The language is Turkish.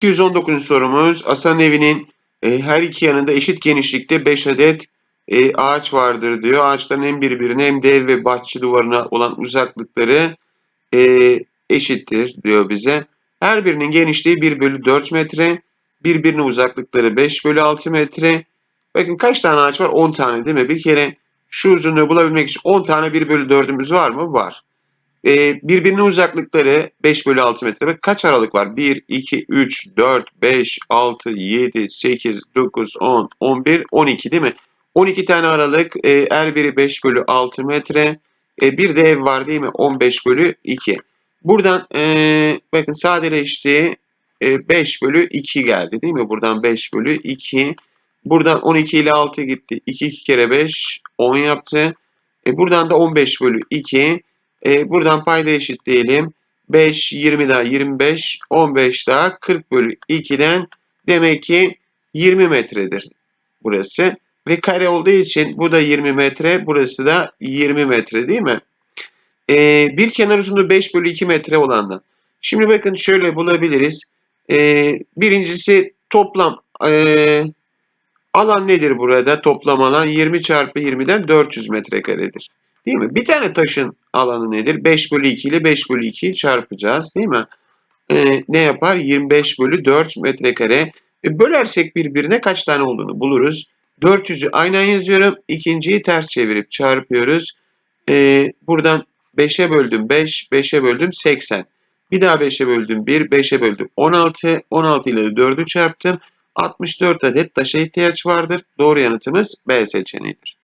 219. sorumuz Hasan evinin e, her iki yanında eşit genişlikte 5 adet e, ağaç vardır diyor. Ağaçların hem birbirine hem de ev ve bahçe duvarına olan uzaklıkları e, eşittir diyor bize. Her birinin genişliği 1 bölü 4 metre. Birbirine uzaklıkları 5 bölü 6 metre. Bakın kaç tane ağaç var? 10 tane değil mi? Bir kere şu uzunluğu bulabilmek için 10 tane 1 bölü 4'ümüz var mı? Var. Ee, birbirine uzaklıkları 5 bölü 6 metre. Bak kaç aralık var? 1, 2, 3, 4, 5, 6, 7, 8, 9, 10, 11, 12 değil mi? 12 tane aralık. E, her biri 5 bölü 6 metre. E, bir de ev var değil mi? 15 bölü 2. Buradan e, bakın sadeleşti. E, 5 bölü 2 geldi değil mi? Buradan 5 bölü 2. Buradan 12 ile 6 gitti. 2, 2 kere 5 10 yaptı. E, buradan da 15 bölü 2. E, buradan payda eşitleyelim. 5, 20 daha 25, 15 daha 40 bölü 2'den demek ki 20 metredir burası. Ve kare olduğu için bu da 20 metre, burası da 20 metre değil mi? E, bir kenar uzunluğu 5 bölü 2 metre olandan. Şimdi bakın şöyle bulabiliriz. E, birincisi toplam e, alan nedir burada? Toplam alan 20 çarpı 20'den 400 metrekaredir. Değil mi? Bir tane taşın alanı nedir? 5 bölü 2 ile 5 bölü 2'yi çarpacağız. Değil mi? Ee, ne yapar? 25 bölü 4 metrekare. E, bölersek birbirine kaç tane olduğunu buluruz. 400'ü aynen yazıyorum. İkinciyi ters çevirip çarpıyoruz. Ee, buradan 5'e böldüm 5, 5'e böldüm 80. Bir daha 5'e böldüm 1, 5'e böldüm 16. 16 ile 4'ü çarptım. 64 adet taşa ihtiyaç vardır. Doğru yanıtımız B seçeneğidir.